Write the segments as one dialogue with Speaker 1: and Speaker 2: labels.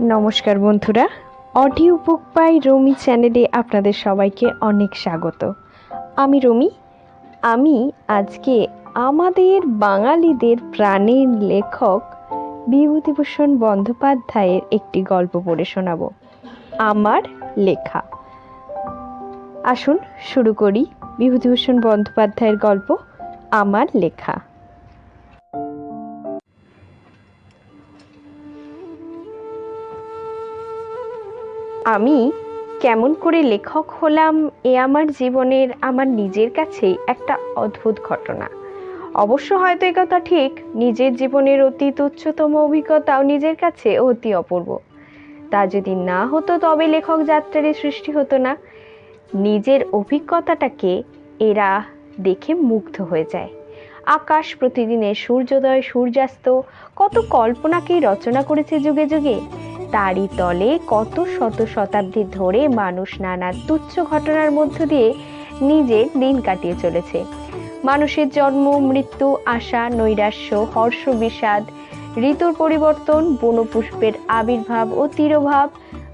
Speaker 1: নমস্কার বন্ধুরা। Audio book by রমি চ্যানেলে আপনাদের সবাইকে অনেক স্বাগত। আমি রমি। আমি আজকে আমাদের বাঙালিদের প্রাণের লেখক বিভূতিভূষণ বন্দ্যোপাধ্যায়ের একটি গল্প পড়ে শোনাবো। আমার লেখা। আসুন শুরু করি বিভূতিভূষণ বন্দ্যোপাধ্যায়ের গল্প, আমার লেখা। আমি কেমন করে লেখক হলাম এ আমার জীবনের, আমার নিজের কাছেই একটা অদ্ভুত ঘটনা। অবশ্য হয়তো এ কথা ঠিক, নিজের জীবনের অতি তুচ্ছতম অভিজ্ঞতাও নিজের কাছে অতি অপূর্ব। তা যদি না হতো তবে লেখক যাত্রারই সৃষ্টি হতো না। নিজের অভিজ্ঞতাটাকে এরা দেখে মুগ্ধ হয়ে যায়। আকাশ প্রতিদিনের সূর্যোদয়, সূর্যাস্ত, কত কল্পনাকেই রচনা করেছে যুগে যুগে। তারই তলে কত শত শতাব্দী ধরে মানুষ নানা তুচ্ছ ঘটনার মধ্য দিয়ে নিজের দিন কাটিয়ে চলেছে। মানুষের জন্ম, মৃত্যু, আশা, নৈরাশ্য হর্ষ বিষাদ ঋতুর পরিবর্তন, বনপুষ্পের আবির্ভাব ও তিরোভাব,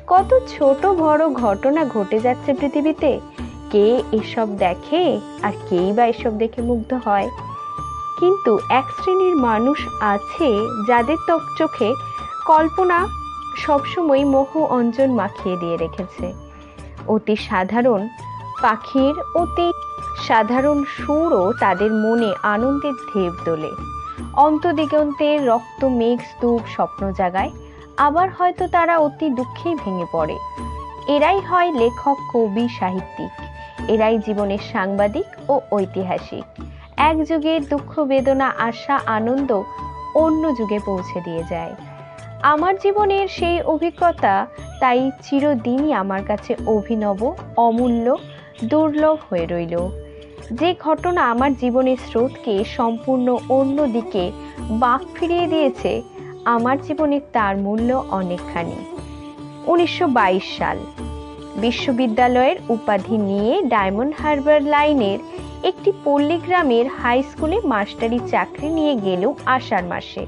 Speaker 1: কত ছোট বড় ঘটনা ঘটে যাচ্ছে পৃথিবীতে। কে এসব দেখে আর কেই বা এসব দেখে মুগ্ধ হয়? কিন্তু এক শ্রেণির মানুষ আছে যাদের চোখে কল্পনা সবসময় মোহ অঞ্জন মাখিয়ে দিয়ে রেখেছে। অতি সাধারণ পাখির অতি সাধারণ সুরও তাদের মনে আনন্দের ঢেউ তোলে। অন্তদিগন্তের রক্ত, মেঘ, স্তূপ, স্বপ্ন জাগায়। আবার হয়তো তারা অতি দুঃখেই ভেঙে পড়ে। এরাই হয় লেখক, কবি, সাহিত্যিক। এরাই জীবনের সাংবাদিক ও ঐতিহাসিক। এক যুগের দুঃখ, বেদনা, আশা, আনন্দ অন্য যুগে পৌঁছে দিয়ে যায়। আমার জীবনের সেই অভিজ্ঞতা, তাই চিরদিনই আমার কাছে অভিনব, অমূল্য, দুর্লভ হয়ে রইল। যে ঘটনা আমার জীবনের স্রোতকে সম্পূর্ণ অন্য দিকে বাঁক ফিরিয়ে দিয়েছে, আমার জীবনে তার মূল্য অনেকখানি। উনিশশো বাইশ সাল, বিশ্ববিদ্যালয়ের উপাধি নিয়ে ডায়মন্ড হারবার লাইনের একটি পল্লী গ্রামের হাই স্কুলে মাস্টারি চাকরি নিয়ে গেলেও আষাঢ় মাসে।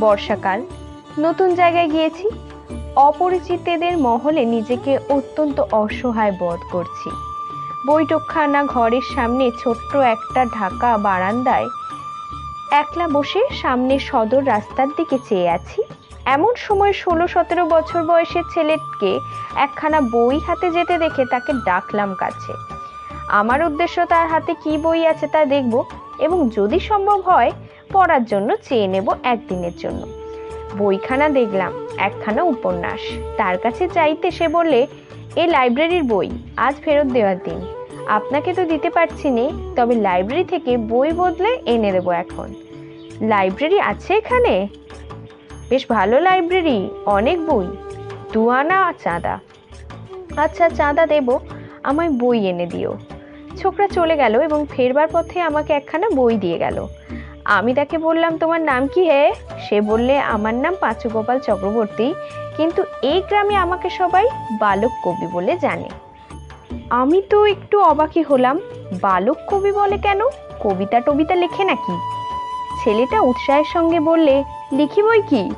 Speaker 1: বর্ষাকাল নতুন জায়গায় গিয়েছি। অপরিচিতদের মহলে নিজেকে অত্যন্ত অসহায় বোধ করছি। বৈঠকখানা ঘরের সামনে ছোট্ট একটা ঢাকা বারান্দায় একলা বসে সামনে সদর রাস্তার দিকে চেয়ে আছি। এমন সময় ষোলো সতেরো বছর বয়সের ছেলেকে একখানা বই হাতে যেতে দেখে তাকে ডাকলাম কাছে। আমার উদ্দেশ্য তার হাতে কি বই আছে তা দেখব এবং যদি সম্ভব হয় পড়ার জন্য চেয়ে নেব একদিনের জন্য। বইখানা দেখলাম, একখানা উপন্যাস। তার কাছে চাইতে সে বললে, এ লাইব্রেরির বই, আজ ফেরত দেওয়ার দিন। আপনাকে তো দিতে পারছি নে, তবে লাইব্রেরি থেকে বই বদলে এনে দেবো এখন। লাইব্রেরি আছে এখানে? বেশ ভালো লাইব্রেরি, অনেক বই। দুয়ানা চাঁদা। আচ্ছা চাঁদা দেব, আমায় বই এনে দিও। ছোকরা চলে গেল এবং ফেরবার পথে আমাকে একখানা বই দিয়ে গেল। আমি তাকে বললাম, তোমার নাম কি হে? সে বললে, আমার নাম পাঁচু গোপাল চক্রবর্তী, কিন্তু এই গ্রামে আমাকে সবাই বালক কবি বলে জানে। আমি তো একটু অবাকই হলাম, বালক কবি বলে কেন? কবিতা টবিতা লেখে নাকি? ছেলেটা উৎসাহের সঙ্গে বললে, লিখি বই কি?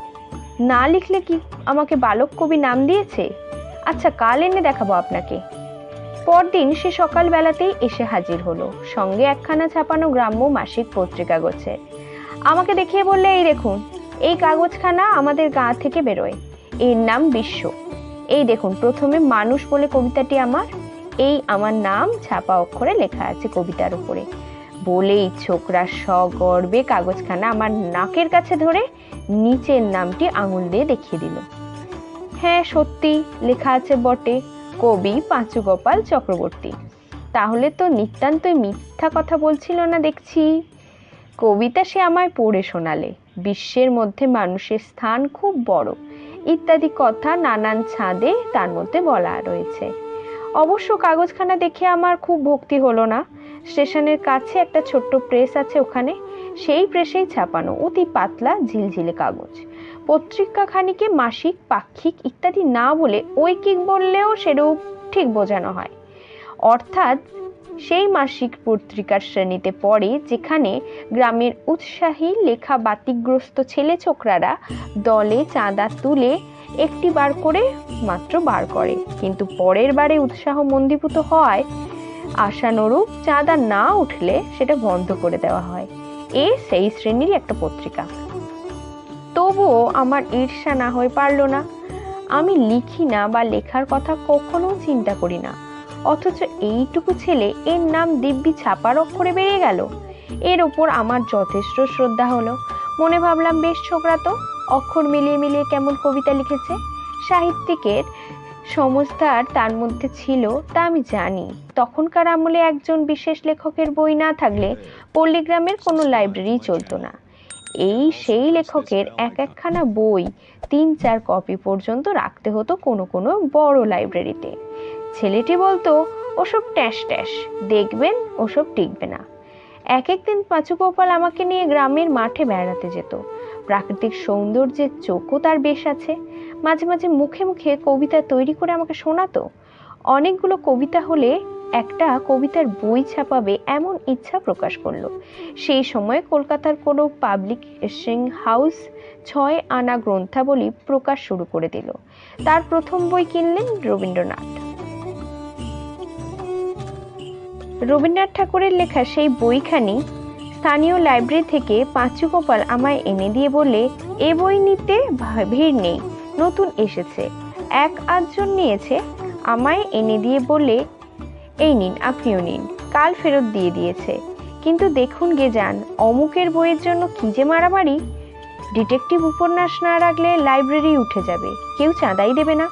Speaker 1: না লিখলে কি আমাকে বালক কবি নাম দিয়েছে? আচ্ছা কাল এনে দেখাবো আপনাকে। পরদিন সে সকালবেলাতেই এসে হাজির হলো। সঙ্গে একখানা ছাপানো গ্রাম্য মাসিক পত্রিকা গোছে। আমাকে দেখিয়ে বললে, এই দেখুন, এই কাগজখানা আমাদের গা থেকে বেরোয়। এর নাম বিশ্ব। এই দেখুন, প্রথমে মানুষ বলে কবিতাটি আমার। এই আমার নাম ছাপা অক্ষরে লেখা আছে কবিতার উপরে। বলেই ছোকরা সগর্বে কাগজখানা আমার নাকের কাছে ধরে নিচের নামটি আঙুল দিয়ে দেখিয়ে দিল। হ্যাঁ সত্যি, লেখা আছে বটে। কবি পাঁচু গোপাল চক্রবর্তী। তাহলে তো নিতান্তই মিথ্যা কথা বলছিল না দেখছি। কবিতা সে আমায় পড়ে শোনালে। বিশ্বের মধ্যে মানুষের স্থান খুব বড়। ইত্যাদি কথা নানান ছাদে তার মধ্যে বলা রয়েছে। অবশ্য কাগজখানা দেখে আমার খুব ভক্তি হলো না। স্টেশনের কাছে একটা ছোট্ট প্রেস আছে ওখানে। সেই প্রেসেই ছাপানো অতি পাতলা ঝিলঝিলে কাগজ। পত্রিকা খানিকে মাসিক, পাক্ষিক ইত্যাদি না বলে ঐকিক বললেও সেরূপ ঠিক বোঝানো হয়। অর্থাৎ সেই মাসিক পত্রিকার শ্রেণীতে পড়ে যেখানে গ্রামের উৎসাহী লেখা বাতিগ্রস্ত ছেলে ছোকরারা দলে চাঁদা তুলে একটি বার করে মাত্র বার করে। কিন্তু পরের বারে উৎসাহ মন্দীভূত হওয়ায় আশানুরূপ চাঁদা না উঠলে সেটা বন্ধ করে দেওয়া হয়। এ সেই শ্রেণির একটা পত্রিকা। তবুও আমার ঈর্ষা না হয়ে পারল না। আমি লিখি না বা লেখার কথা কখনো চিন্তা করি না। অথচ এইটুকু ছেলে এর নাম দিব্যি ছাপার অক্ষরে বেরিয়ে গেল। এর ওপর আমার যথেষ্ট শ্রদ্ধা হলো। মনে ভাবলাম, বেশ ছোকরা তো। অক্ষর মিলিয়ে মিলিয়ে কেমন কবিতা লিখেছে। সাহিত্যিকের সংস্থার তার মধ্যে ছিল, তা আমি জানি। তখনকার আমলে একজন বিশেষ লেখকের বই না থাকলে পল্লীগ্রামের কোনো লাইব্রেরি চলতো না। এই সেই লেখকের এক একখানা বই তিন চার কপি পর্যন্ত রাখতে হতো কোনো কোনো বড় লাইব্রেরিতে। ছেলেটি বলতো ওসব ট্যাস ট্যাস দেখবেন ওসব টিকবে না। এক একদিন পাঁচু গোপাল আমাকে নিয়ে গ্রামের মাঠে বেড়াতে যেত। প্রাকৃতিক সৌন্দর্যের চোখও তার বেশ আছে। মাঝে মাঝে মুখে মুখে কবিতা তৈরি করে আমাকে শোনাতো। অনেকগুলো কবিতা হলে একটা কবিতার বই ছাপাবে এমন ইচ্ছা প্রকাশ করল। সেই সময় কলকাতার কোনো পাবলিশিং হাউস ছয় আনা গ্রন্থাবলী প্রকাশ শুরু করে দিল। তার প্রথম বই কিনলেন রবীন্দ্রনাথ। রবীন্দ্রনাথ ঠাকুরের লেখা সেই বইখানি স্থানীয় লাইব্রেরি থেকে পাঁচু গোপাল আমায় এনে দিয়ে বলে এ বই নিতে ভিড় নেই, নতুন এসেছে। এক আধজন নিয়েছে। আমায় এনে দিয়ে বললে এই নিন, আপনিও নিন। কাল ফেরত দিয়ে দিয়েছে। কিন্তু দেখুন গে যান অমুকের বইয়ের জন্য কি যে মারামারি। ডিটেকটিভ উপন্যাস না রাখলে লাইব্রেরি উঠে যাবে, কেউ চাঁদাই দেবে না।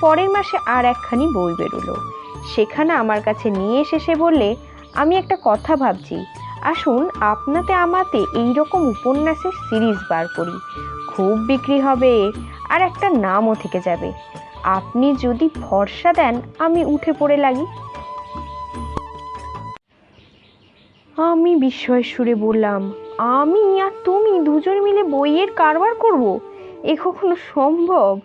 Speaker 1: পরের মাসে আর একখানি বই বেরোলো। সেখানে আমার কাছে নিয়ে এসে সে বললে, আমি একটা কথা ভাবছি। আসুন আপনাতে আমাতে এই রকম উপন্যাসের সিরিজ বার করি। খুব বিক্রি হবে আর একটা নামও থেকে যাবে। আপনি যদি ভরসা দেন, আমি উঠে পড়ে লাগি। আমি বিস্ময়ের সুরে বললাম, আমি আর তুমি দুজন মিলে বইয়ের কারবার করব? এ কখনো সম্ভব?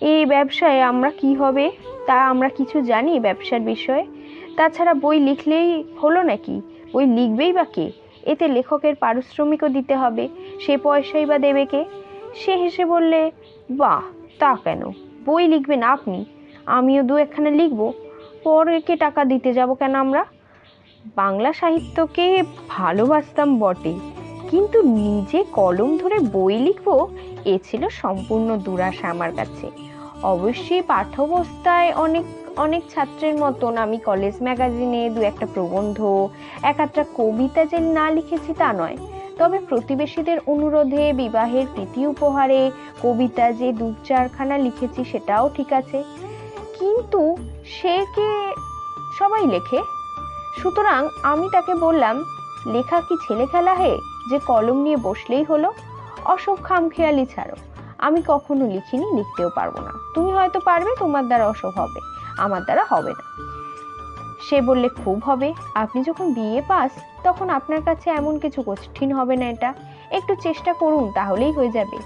Speaker 1: এই ব্যবসায় আমরা কি হবে? তা আমরা কিছু জানি ব্যবসার বিষয়ে। তাছাড়া বই লিখলেই হলো নাকি? বই লিখবেই বা কে? এতে লেখকের পারিশ্রমিকও দিতে হবে, সে পয়সাই বা দেবে কে? সে হেসে বললে, বাহ, তা কেন? বই লিখবেন আপনি। আমিও দু একখানা লিখব। পরে কে টাকা দিতে যাব কেন আমরা? বাংলা সাহিত্যকে ভালোবাসতাম বটে। কিন্তু নিজে কলম ধরে বই লিখব, এ ছিল সম্পূর্ণ দুরাশা আমার কাছে। অবশ্যই পাঠ্যাবস্থায় অনেক অনেক ছাত্রের মতন আমি কলেজ ম্যাগাজিনে দু একটা প্রবন্ধ, এক একটা কবিতা যে না লিখেছি তা নয়। তবে প্রতিবেশীদের অনুরোধে, বিবাহের প্রীতি উপহারে, কবিতা যে দু চারখানা লিখেছি সেটাও ঠিক আছে। কিন্তু সে কে সবাই লেখে? সুতরাং আমি তাকে বললাম, লেখা কি ছেলে খেলা হে? যে কলম নিয়ে বসলেই হলো? অসব খামখেয়ালি ছাড়ো। আমি কখনো লিখিনি, লিখতেও পারব না। তুমি হয়তো পারবে, তোমার দ্বারা অসব হবে, আমার দ্বারা হবে না। সে বললে, খুব হবে। আপনি যখন বিয়ে পাস, তখন আপনার কাছে এমন কিছু কঠিন হবে না এটা। একটু চেষ্টা করুন, তাহলেই হয়ে যাবে।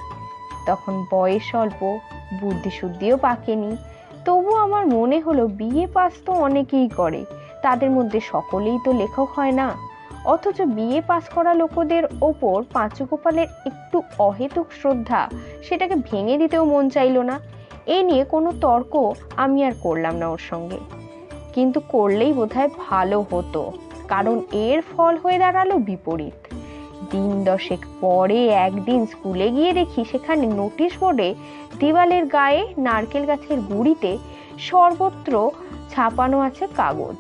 Speaker 1: তখন বয়স অল্প বুদ্ধি শুদ্ধিও পাকেনি। তবু আমার মনে হলো বিয়ে পাস তো অনেকেই করে। তাদের মধ্যে সকলেই তো লেখক হয় না। অথচ বিয়ে পাস করা লোকদের ওপর পাঁচু গোপালের একটু অহেতুক শ্রদ্ধা, সেটাকে ভেঙে দিতেও মন চাইলো না। এ নিয়ে কোনো তর্ক আমি আর করলাম না ওর সঙ্গে। কিন্তু করলেই বোধহয় ভালো হতো, কারণ এর ফল হয়ে দাঁড়াল বিপরীত। দিন দশেক পরে একদিন স্কুলে গিয়ে দেখি সেখানে নোটিশ বোর্ডে দেওয়ালের গায়ে নারকেল গাছের গুড়িতে সর্বত্র ছাপানো আছে কাগজ।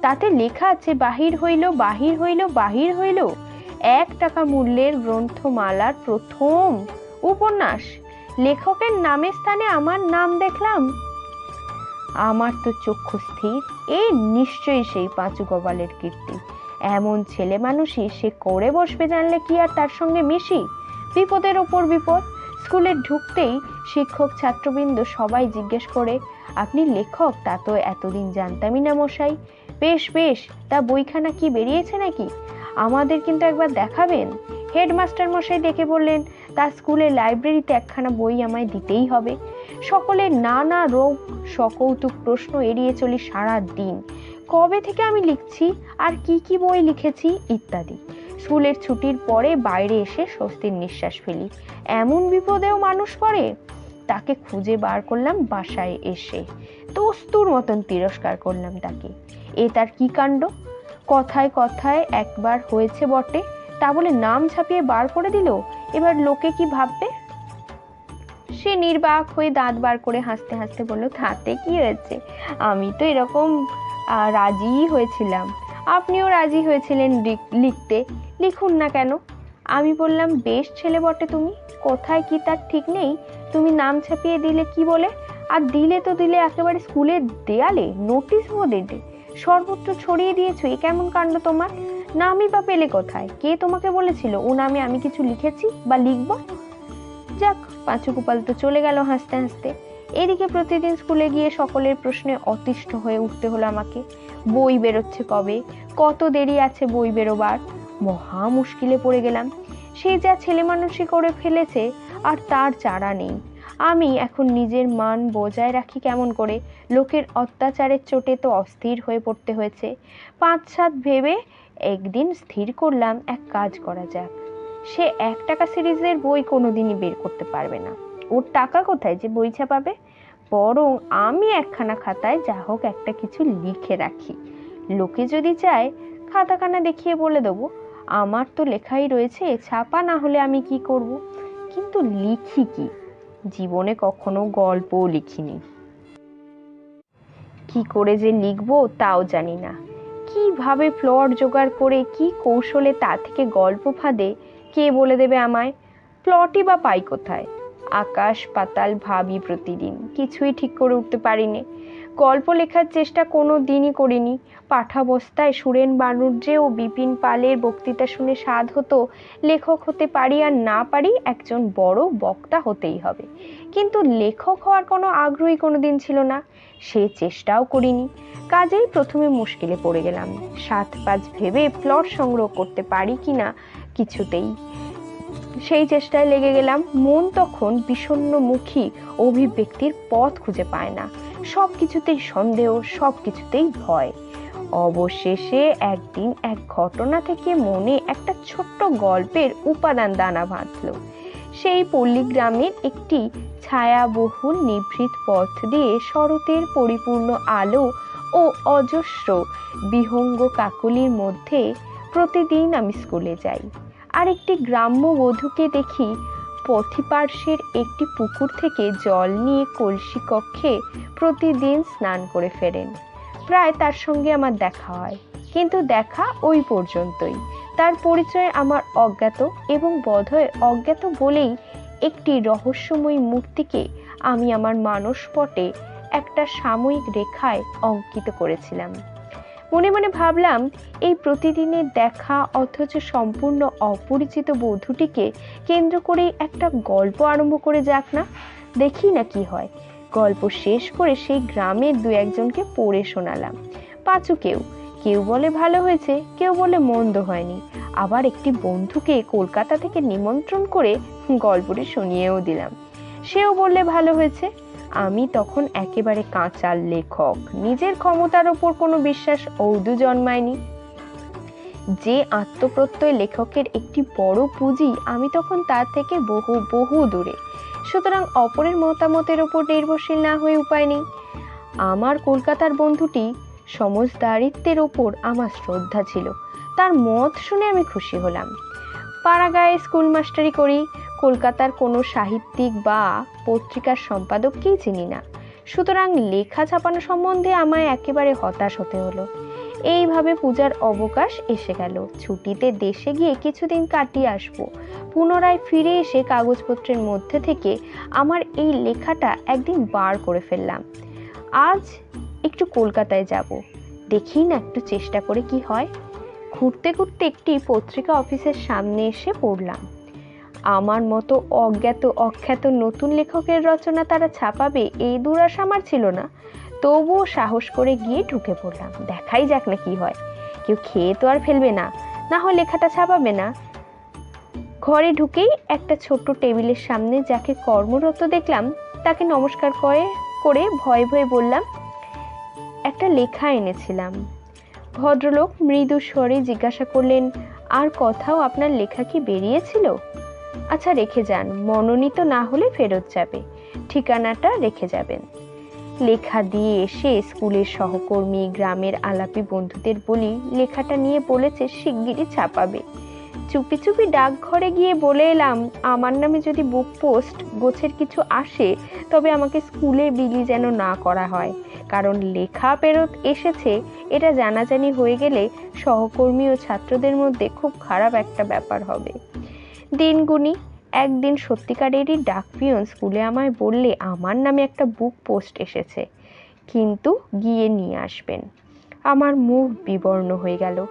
Speaker 1: তাতে লেখা আছে, বাহির হইল বাহির হইল বাহির হইল। এক টাকা মূল্যের গ্রন্থমালার প্রথম উপন্যাস। লেখকের নামের স্থানে আমার নাম দেখলাম। আমার তো চক্ষু স্থির, এ নিশ্চয়ই সেই পাঁচু গোপালের কীর্তি। এমন ছেলে মানুষই সে করে বসবে জানলে কি আর তার সঙ্গে মিশি? বিপদের ওপর বিপদ, স্কুলে ঢুকতেই শিক্ষক, ছাত্রবৃন্দ সবাই জিজ্ঞেস করে আপনি লেখক, তা তো এতদিন জানতামই না মশাই। বেশ বেশ, তা বইখানা কি বেরিয়েছে নাকি? আমাদের কিন্তু একবার দেখাবেন। হেডমাস্টার মশাই ডেকে বললেন তার স্কুলের লাইব্রেরিতে একখানা বই আমায় দিতেই হবে। সকলের নানা রোগ, সকৌতুক প্রশ্ন এড়িয়ে চলি সারা দিন কবে থেকে আমি লিখছি, আর কি কি বই লিখেছি, ইত্যাদি। স্কুলের ছুটির পরে বাইরে এসে স্বস্তির নিঃশ্বাস ফেলি। এমন বিপদেও মানুষ পড়ে। তাকে খুঁজে বার করলাম বাসায় এসে। তস্তুর মতন তিরস্কার করলাম তাকে। এ তার কি কাণ্ড? কথায় কথায় একবার হয়েছে বটে। তা বলে নাম ছাপিয়ে বার করে দিল? এবার লোকে কি ভাববে? সে নির্বাক হয়ে দাঁত বার করে হাসতে হাসতে বলল, তাতে কি হয়েছে? আমি তো এরকম রাজিই হয়েছিলাম। আপনিও রাজি হয়েছিলেন লিখ- লিখতে। লিখুন না কেন? আমি বললাম, বেশ ছেলে বটে তুমি। কোথায় কি তার ঠিক নেই? তুমি নাম ছাপিয়ে দিলে কি বলে? আর দিলে তো দিলে একেবারে স্কুলের দেয়ালে, নোটিশ বোর্ডে সর্বত্র ছড়িয়ে দিয়েছ, এ কেমন কাণ্ড তোমার? নামই বা পেলে কোথায়? কে তোমাকে বলেছিল? ও নামে আমি কিছু লিখেছি বা লিখব? যাক পাঁচু গোপাল তো চলে গেল হাসতে হাসতে। এদিকে প্রতিদিন স্কুলে গিয়ে সকলের প্রশ্নে অতিষ্ঠ হয়ে উঠতে হলো আমাকে। বই বেরোচ্ছে কবে? কত দেরি আছে বই বেরোবার? মহা মুশকিলে পড়ে গেলাম। সে যা ছেলে মানুষই করে ফেলেছে আর তার চারা নেই। আমি এখন নিজের মান বজায় রাখি কেমন করে? লোকের অত্যাচারের চোটে তো অস্থির হয়ে পড়তে হয়েছে। পাঁচ সাত ভেবে একদিন স্থির করলাম, এক কাজ করা যাক। সে এক টাকা সিরিজের বই কোনো দিনই বের করতে পারবে না। ওর টাকা কোথায় যে বই ছাপাবে? বরং আমি একখানা খাতায় যা হোক একটা কিছু লিখে রাখি। লোকে যদি চায়, খাতাখানা দেখিয়ে বলে দেবো। আমার তো লেখাই রয়েছে, ছাপা না হলে আমি কি করব? কিন্তু লিখি কি? জীবনে কখনো গল্পও লিখিনি। কি করে যে লিখব তাও জানি না। কীভাবে প্লট জোগাড় করে, কি কৌশলে তা থেকে গল্প ফাঁদে, কে বলে দেবে আমায়? প্লটই বা পাই কোথায়? আকাশ, পাতাল, ভাবি প্রতিদিন। কিছুই ঠিক করে উঠতে পারিনি। গল্প লেখার চেষ্টা কোনো দিনই করিনি। পাঠাবস্থায় সুরেন বানুর্যে ও বিপিন পালের বক্তৃতা শুনে স্বাদ হতো, লেখক হতে পারি আর না পারি একজন বড় বক্তা হতেই হবে। কিন্তু লেখক হওয়ার কোনো আগ্রহী কোনো দিন ছিল না। সে চেষ্টাও করিনি। কাজেই প্রথমে মুশকিলে পড়ে গেলাম। সাত পাঁচ ভেবে প্লট সংগ্রহ করতে পারি কি না কিছুতেই। সেই চেষ্টায় লেগে গেলাম। মন তখন বিষণ্ণমুখী অভিব্যক্তির পথ খুঁজে পায় না। সব কিছুতেই সন্দেহ সব কিছুতেই ভয়। অবশেষে একদিন এক ঘটনা থেকে মনে একটা ছোট্ট গল্পের উপাদান দানা বাঁধল। সেই পল্লী গ্রামের একটি ছায়াবহুল নিভৃত পথ দিয়ে শরতের পরিপূর্ণ আলো ও অজস্র বিহঙ্গ কাকলির মধ্যে প্রতিদিন আমি স্কুলে যাই। আর একটি গ্রাম্য বধূকে দেখি পথিপার্শ্বের একটি পুকুর থেকে জল নিয়ে কলসি কক্ষে প্রতিদিন স্নান করে ফেরেন। প্রায় তার সঙ্গে আমার দেখা হয়। কিন্তু দেখা ওই পর্যন্তই। তার পরিচয় আমার অজ্ঞাত এবং বোধহয় অজ্ঞাত বলেই একটি রহস্যময় মূর্তিকে আমি আমার মানসপটে একটা সাময়িক রেখায় অঙ্কিত করেছিলাম। মনে মনে ভাবলাম, এই প্রতিদিনের দেখা অথচ সম্পূর্ণ অপরিচিত বধূটিকে কেন্দ্র করে একটা গল্প আরম্ভ করে যাক না? দেখি না কি হয়। গল্প শেষ করে সেই গ্রামের দু একজনকে পড়ে শোনালাম। পাঁচু কেউ। কেউ বলে ভালো হয়েছে, কেউ বলে মন্দ হয়নি। আবার একটি বন্ধুকে কলকাতা থেকে নিমন্ত্রণ করে গল্পটি শুনিয়েও দিলাম। সেও বললে ভালো হয়েছে। আমি তখন একেবারে কাঁচার লেখক। নিজের ক্ষমতার ওপর কোনো বিশ্বাস ঔদু জন্মায়নি। যে আত্মপ্রত্যয় লেখকের একটি বড় পুঁজি, আমি তখন তার থেকে বহু বহু দূরে। সুতরাং অপরের মতামতের ওপর নির্ভরশীল না হয়ে উপায় নেই। আমার কলকাতার বন্ধুটি সমজদারিত্বের ওপর আমার শ্রদ্ধা ছিল। তার মত শুনে আমি খুশি হলাম। পাড়াগাঁয়ে স্কুল মাস্টারি করি কলকাতার কোনো সাহিত্যিক বা পত্রিকার সম্পাদককেই চিনি না। সুতরাং লেখা ছাপানো সম্বন্ধে আমায় একেবারে হতাশ হতে হলো। এইভাবে পূজার অবকাশ এসে গেল। ছুটিতে দেশে গিয়ে কিছুদিন কাটিয়ে আসব। পুনরায় ফিরে এসে কাগজপত্রের মধ্যে থেকে আমার এই লেখাটা একদিন বার করে ফেললাম। আজ একটু কলকাতায় যাব। দেখি না একটু চেষ্টা করে কি হয়। ঘুরতে ঘুরতে একটি পত্রিকা অফিসের সামনে এসে পড়লাম। আমার মতো অজ্ঞাত, অখ্যাত নতুন লেখকের রচনা তারা ছাপাবে এই দুরাশা আমার ছিল না। তবুও সাহস করে গিয়ে ঢুকে পড়লাম। দেখাই যাক না কি হয়। কেউ খেয়ে তো আর ফেলবে না। না হয় লেখাটা ছাপাবে না। ঘরে ঢুকেই একটা ছোট্ট টেবিলের সামনে যাকে কর্মরত দেখলাম, তাকে নমস্কার করে করে ভয়ে ভয়ে বললাম, একটা লেখা এনেছিলাম। ভদ্রলোক মৃদু স্বরে জিজ্ঞাসা করলেন, আর কথাও আপনার লেখা কি বেরিয়েছিল? আচ্ছা রেখে যান। মনোনীত না হলে ফেরত যাবে। ঠিকানাটা রেখে যাবেন। লেখা দিয়ে এসে স্কুলের সহকর্মী, গ্রামের আলাপি বন্ধুদের বলি, লেখাটা নিয়ে বলেছে, শিগগিরই ছাপাবে। চুপি চুপি ডাকঘরে গিয়ে বলে এলাম, আমার নামে যদি বুক পোস্ট গোছের কিছু আসে, তবে আমাকে স্কুলে বিলি যেন না করা হয়। কারণ লেখা ফেরত এসেছে, এটা জানাজানি হয়ে গেলে সহকর্মী ও ছাত্রদের মধ্যে খুব খারাপ একটা ব্যাপার হবে। দিনগুনি একদিন সত্যিকারেরই ডাক পিয়ন স্কুলে আমায় বললে, আমার নামে একটা বুক পোস্ট এসেছে। কিন্তু গিয়ে নিয়ে আসবেন। আমার মুখ বিবর্ণ হয়ে গেল।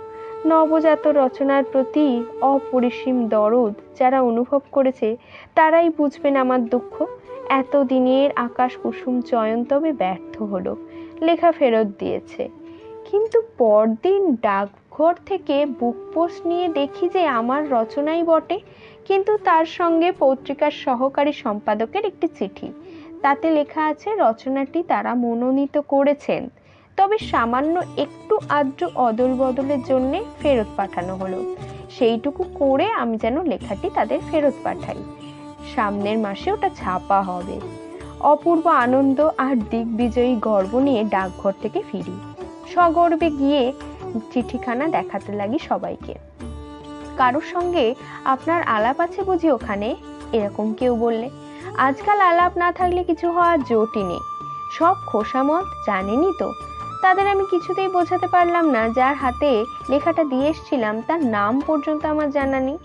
Speaker 1: নবজাত রচনার প্রতি অপরিসীম দরদ যারা অনুভব করেছে, তারাই বুঝবেন আমার দুঃখ। এতদিনের আকাশ কুসুম চয়ন তবে ব্যর্থ হলো। লেখা ফেরত দিয়েছে। কিন্তু পরদিন ডাকঘর থেকে বুক পোস্ট নিয়ে দেখি যে আমার রচনাই বটে, কিন্তু তার সঙ্গে পত্রিকার সহকারী সম্পাদকের একটি চিঠি। তাতে লেখা আছে, রচনাটি তারা মনোনীত করেছেন। তবে সামান্য একটু আদ্র অদল বদলের জন্য ফেরত পাঠানো হলো। সেইটুকু করে আমি যেন লেখাটি তাদের ফেরত পাঠাই। সামনের মাসে ওটা ছাপা হবে। অপূর্ব আনন্দ আর দিগ্বিজয়ী গর্ব নিয়ে ডাকঘর থেকে ফিরি। সগর্বে গিয়ে চিঠিখানা দেখাতে লাগি সবাইকে। কারোর সঙ্গে আপনার আলাপ আছে বুঝি ওখানে? এরকম কেউ বললে। আজকাল আলাপ না থাকলে কিছু হওয়ার জোটই নেই। সব খোসামত জানেনই তো। তাদের আমি কিছুতেই বোঝাতে পারলাম না, যার হাতে লেখাটা দিয়ে এসছিলাম, তার নাম পর্যন্ত আমার জানা নেই।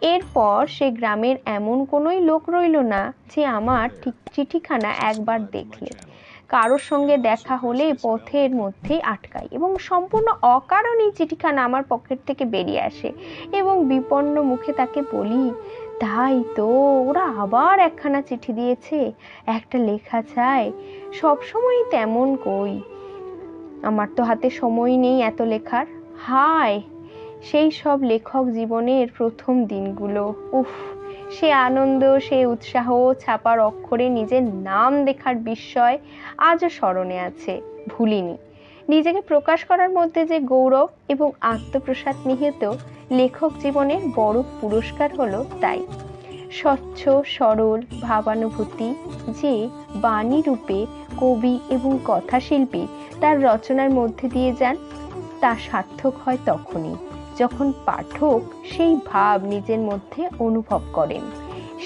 Speaker 1: এরপর সে গ্রামের এমন কোনোই লোক রইল না যে আমার ঠিক চিঠিখানা একবার দেখলে। কারোর সঙ্গে দেখা হলে পথের মধ্যেই আটকাই এবং সম্পূর্ণ অকারণেই চিঠিখানা আমার পকেট থেকে বেরিয়ে আসে এবং বিপন্ন মুখে তাকে বলি, তাই তো, ওরা আবার একখানা চিঠি দিয়েছে, একটা লেখা চায় সবসময় তেমন কই। আমার তো হাতে সময় নেই এত লেখার। হায়, সেই সব লেখক জীবনের প্রথম দিনগুলো, উফ সে আনন্দ, সে উৎসাহ ছাপার অক্ষরে নিজের নাম দেখার বিস্ময় আজও স্মরণে আছে, ভুলিনি। নিজেকে প্রকাশ করার মধ্যে যে গৌরব এবং আত্মপ্রসাদ নিহিত লেখক জীবনের বড় পুরস্কার হলো তাই। স্বচ্ছ, সরল, ভাবানুভূতি যে বাণী রূপে, কবি এবং কথাশিল্পী তার রচনার মধ্যে দিয়ে যান, তা সার্থক হয় তখনই। যখন পাঠক সেই ভাব নিজের মধ্যে অনুভব করেন।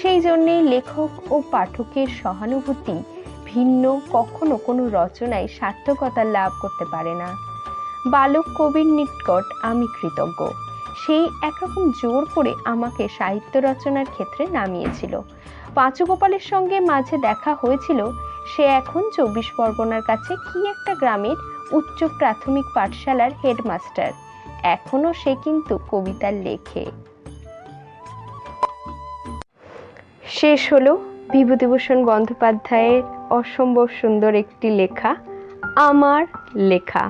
Speaker 1: সেই জন্যেই লেখক ও পাঠকের সহানুভূতি ভিন্ন, কখনো কোনো রচনায় সার্থকতা লাভ করতে পারে না। বালক কবির নিকট আমি কৃতজ্ঞ। সেই একরকম জোর করে আমাকে সাহিত্য রচনার ক্ষেত্রে নামিয়েছিল। পাঁচু গোপালের সঙ্গে মাঝে দেখা হয়েছিল, সে এখন চব্বিশ পরগনার কাছে কি একটা গ্রামের উচ্চ প্রাথমিক পাঠশালার হেডমাস্টার। এখনও সে কিন্তু কবিতা লেখে। শেষ হলো বিভূতিভূষণ বন্দ্যোপাধ্যায়ের অসম্ভব সুন্দর একটি লেখা, আমার লেখা।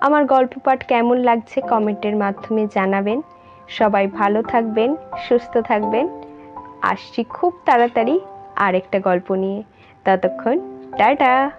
Speaker 1: আমার গল্প পাঠ কেমন লাগছে কমেন্টের মাধ্যমে জানাবেন। সবাই ভালো থাকবেন, সুস্থ থাকবেন। আসছি খুব তাড়াতাড়ি আরেকটা গল্প নিয়ে। ততক্ষণ, টাটা!